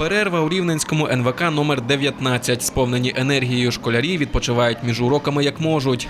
Перерва у рівненському НВК номер 19. Сповнені енергією школярі відпочивають між уроками як можуть.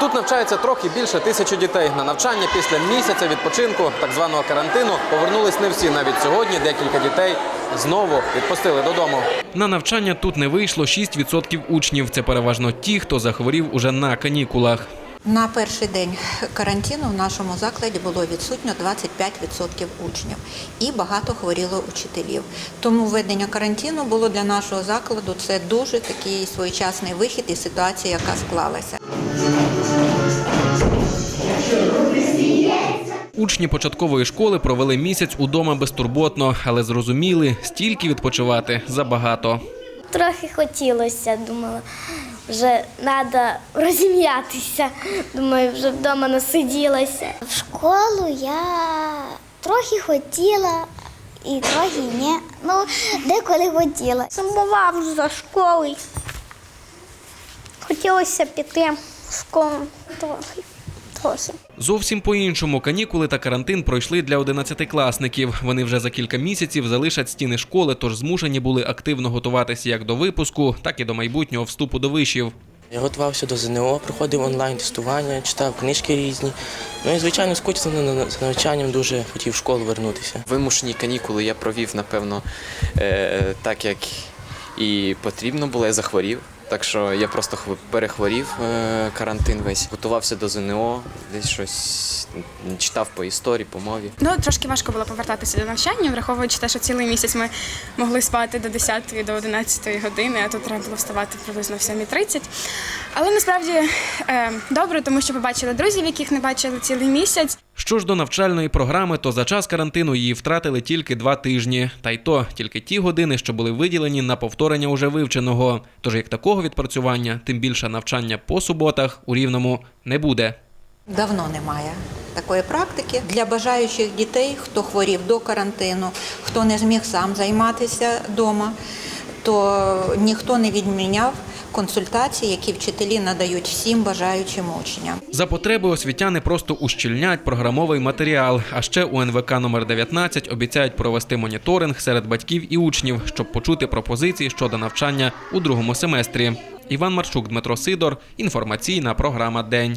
Тут навчається трохи більше тисячі дітей. На навчання після місяця відпочинку, так званого карантину, повернулись не всі. Навіть сьогодні декілька дітей знову відпустили додому. На навчання тут не вийшло 6% учнів. Це переважно ті, хто захворів уже на канікулах. На перший день карантину в нашому закладі було відсутньо 25% учнів і багато хворіло учителів. Тому введення карантину було для нашого закладу це дуже такий своєчасний вихід із ситуації, яка склалася. Учні початкової школи провели місяць удома безтурботно, але зрозуміли, стільки відпочивати забагато. Трохи хотілося, думала, вже треба розім'ятися. Думаю, вже вдома насиділася. В школу я трохи хотіла і трохи ні. Ну, деколи хотіла. Сумував за школою. Хотілося піти в школу трохи. Трохи. Зовсім по-іншому канікули та карантин пройшли для одинадцятикласників. Вони вже за кілька місяців залишать стіни школи, тож змушені були активно готуватися як до випуску, так і до майбутнього вступу до вишів. Я готувався до ЗНО, проходив онлайн-тестування, читав книжки різні. Ну і, звичайно, скучно на- на- з навчанням дуже хотів в школу вернутися. Вимушені канікули я провів, напевно, е, так як і потрібно було, я захворів. Так що я просто хв- перехворів е, карантин весь, готувався до ЗНО, десь щось читав по історії, по мові. Ну, трошки важко було повертатися до навчання, враховуючи те, що цілий місяць ми могли спати до 10 до 11 години, а тут треба було вставати приблизно в 7.30. Але насправді е, добре, тому що побачили друзів, яких не бачили цілий місяць. Що ж до навчальної програми, то за час карантину її втратили тільки два тижні, та й то тільки ті години, що були виділені на повторення уже вивченого. Тож як такого відпрацювання, тим більше навчання по суботах у рівному не буде. Давно немає такої практики. Для бажаючих дітей, хто хворів до карантину, хто не зміг сам займатися вдома, то ніхто не відміняв консультації, які вчителі надають всім бажаючим учням. За потреби освітяни просто ущільнять програмовий матеріал. А ще у НВК номер 19 обіцяють провести моніторинг серед батьків і учнів, щоб почути пропозиції щодо навчання у другому семестрі. Іван Марчук, Дмитро Сидор. Інформаційна програма День.